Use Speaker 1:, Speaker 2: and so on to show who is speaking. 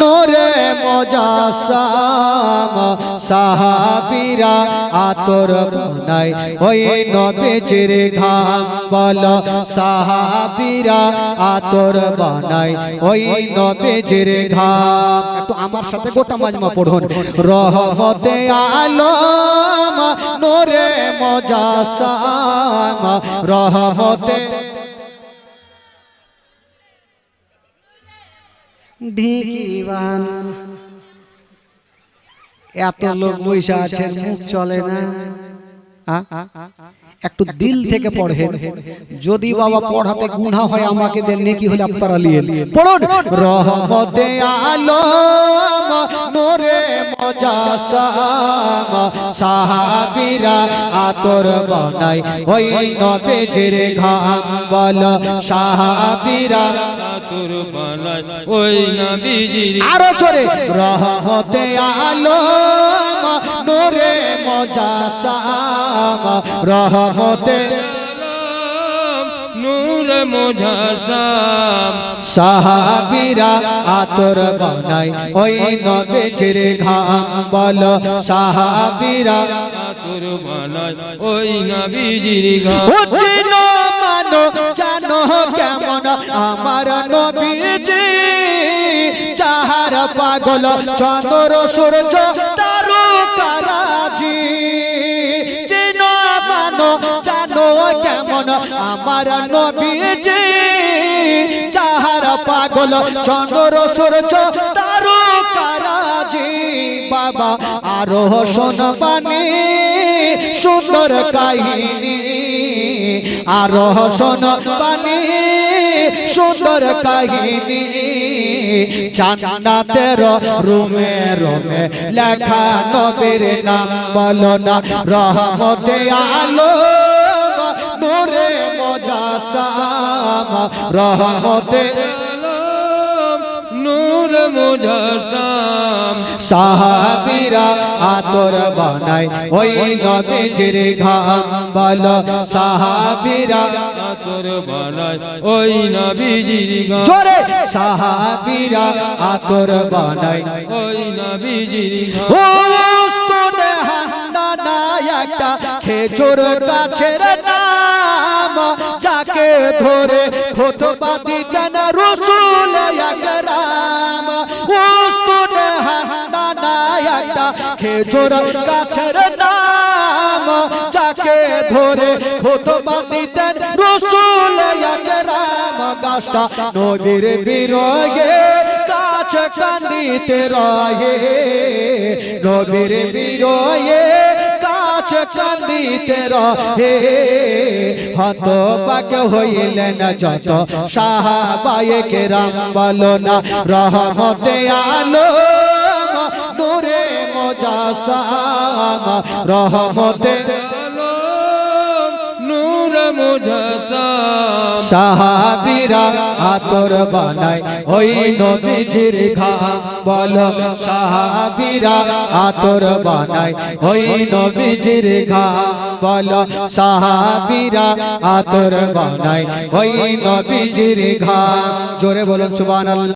Speaker 1: নোরে মজাসাম সাহাবিরা আতর বানাই। ওই নবীজির ঘাম বল। সাহাবিরা আতর বানাই। ওই নবীজির ঘাম। একটু আমার সাথে গোটা মাজমা পড়ুন। রহমতে আলম, নোরে মজাসাম রহমতে ঢিকিবান এত লোক বৈশা আছেন মুখ চলে না? একটু দিল থেকে পড়েন। যদি বাবা পড়াতে গুণা হয় আমাকে দেন নেকি হলে আপনারা লিয়ে পড়ুন। রহমতে আলম নোরে মজাসাম সাহাবিরা আতর বানাই। ওই নবেজের ঘাম বল সাহাবিরা
Speaker 2: তোর বানায় ওই নবীজির
Speaker 1: আরও জোরে। রহমতে আলম নোরে মজাসাম রহমতে।
Speaker 2: নূর মুজাসাম।
Speaker 1: সাহাবিরা আতর বানাই। ওই নবেজের ঘাম বল। সাহাবিরা
Speaker 2: তোর বানায় ওই নবীজির গান
Speaker 1: ও চিনো মানো জানো কেমন? আমার নবীজি চাহার পাগল চন্দ্র সূর্য তারকারাজি চিনো আমার নবীজি চাহার পাগল চন্দ্র, সূর্য, তারকারাজি, বাবা আরও শোনবানি সুন্দর কাহিনী। আরও শোনবানি সুন্দর কাহিনী। জান্নাতের রুমে রুমে লেখা নবীর নাম বলো না, রহমতে আলো। নূরে মজাসাম রহমতে
Speaker 2: নূর মুজাসাম
Speaker 1: সাহাবিরা আতর বানাই ওই নবীজির ঘাম বল সাহাবিরা
Speaker 2: তোর বানায় ওই নবীজির গান
Speaker 1: জোরে! সাহাবিরা আতর বানাই
Speaker 2: ওই নবীজির গান
Speaker 1: ও একটা খেজুর গাছের যাকে ধরে খোতবা দিতেন রসুল আকরাম ও স্তনে হান্ডানা একটা খেজুর গাছের নাম। যাকে ধরে খোতবা দিতেন রসুল আকরাম গাছটা নবীর বিরগে কাছ কান্দিতে রয়ে নবীর বিরয়ে কান্দিতে রহে। হত বাক হইলেন যত সাহাবায়ে কেরাম, বলো না, রহমতে আলো, নূরে মজাসাম, রহমতে সাহাবিরা আতর বানায় ওই নবীজির ঘা। বল, সাহাবিরা আতর বানায় ওই নবীজির ঘা। বল, সাহাবিরা আতর বানায় ওই নবীজির ঘা। জোরে বলুন, সুবহানাল্লাহ।